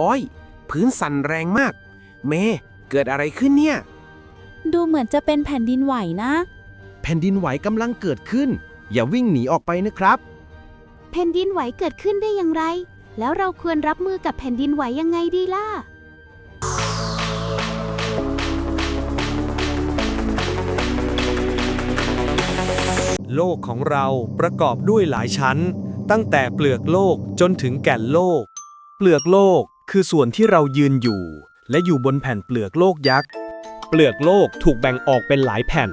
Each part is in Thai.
อ้อย พื้นสั่นแรงมาก เม เกิดอะไรขึ้นเนี่ย ดูเหมือนจะเป็นแผ่นดินไหวนะ แผ่นดินไหวกำลังเกิดขึ้น อย่าวิ่งหนีออกไปนะครับ แผ่นดินไหวเกิดขึ้นได้อย่างไร แล้วเราควรรับมือกับแผ่นดินไหวยังไงดีล่ะ โลกของเราประกอบด้วยหลายชั้น ตั้งแต่เปลือกโลกจนถึงแก่นโลก เปลือกโลก คือส่วนที่เรายืนอยู่ และอยู่บนแผ่นเปลือกโลกยักษ์ เปลือกโลกถูกแบ่งออกเป็นหลายแผ่น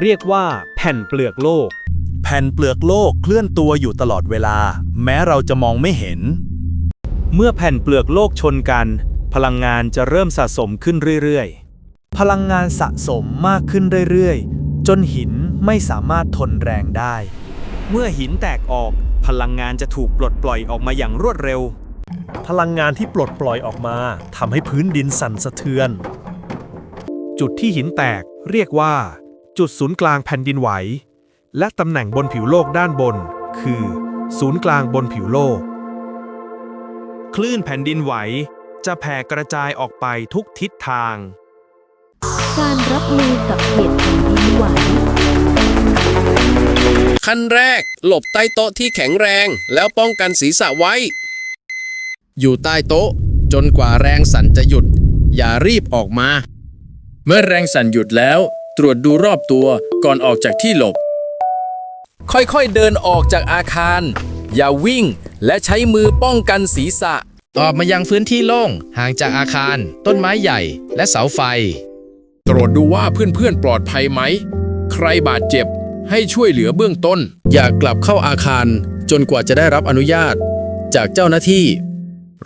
เรียกว่า แผ่นเปลือกโลก แผ่นเปลือกโลกเคลื่อนตัวอยู่ตลอดเวลา แม้เราจะมองไม่เห็น เมื่อแผ่นเปลือกโลกชนกัน พลังงานจะเริ่มสะสมขึ้นเรื่อยๆ พลังงานสะสมมากขึ้นเรื่อยๆ จนหินไม่สามารถทนแรงได้ เมื่อหินแตกออก พลังงานจะถูกปลดปล่อยออกมาอย่างรวดเร็ว พลังงานที่ปลดปล่อยออกมาทำให้พื้นดินสั่นสะเทือน จุดที่หินแตกเรียกว่า จุดศูนย์กลางแผ่นดินไหว และตำแหน่งบนผิวโลกด้านบน คือ ศูนย์กลางบนผิวโลก คลื่นแผ่นดินไหวจะแผ่กระจายออกไปทุกทิศทาง การรับมือกับเหตุแผ่นดินไหว ขั้นแรก หลบใต้โต๊ะที่แข็งแรง แล้วป้องกันศีรษะไว้ อยู่ใต้โต๊ะ จนกว่าแรงสั่นจะหยุด อย่ารีบออกมา เมื่อแรงสั่นหยุดแล้ว ตรวจดูรอบตัวก่อนออกจากที่หลบ ค่อยๆเดินออกจากอาคาร อย่าวิ่งและใช้มือป้องกันศีรษะ ออกมายังพื้นที่โล่งห่างจากอาคาร ต้นไม้ใหญ่ และเสาไฟ ตรวจดูว่าเพื่อนๆปลอดภัยไหม ใครบาดเจ็บให้ช่วยเหลือเบื้องต้น อย่ากลับเข้าอาคาร จนกว่าจะได้รับอนุญาต จากเจ้าหน้าที่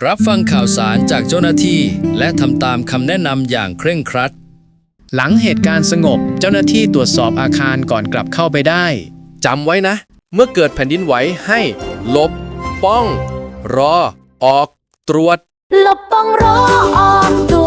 รับฟังข่าวสารจากเจ้าหน้าที่ และทำตามคำแนะนำอย่างเคร่งครัด หลังเหตุการณ์สงบเจ้าหน้าที่ตรวจสอบอาคารก่อนกลับเข้าไปได้ จำไว้นะ เมื่อเกิดแผ่นดินไหวให้หลบ ป้อง รอ ออก ตรวจ หลบป้องรอออกตรว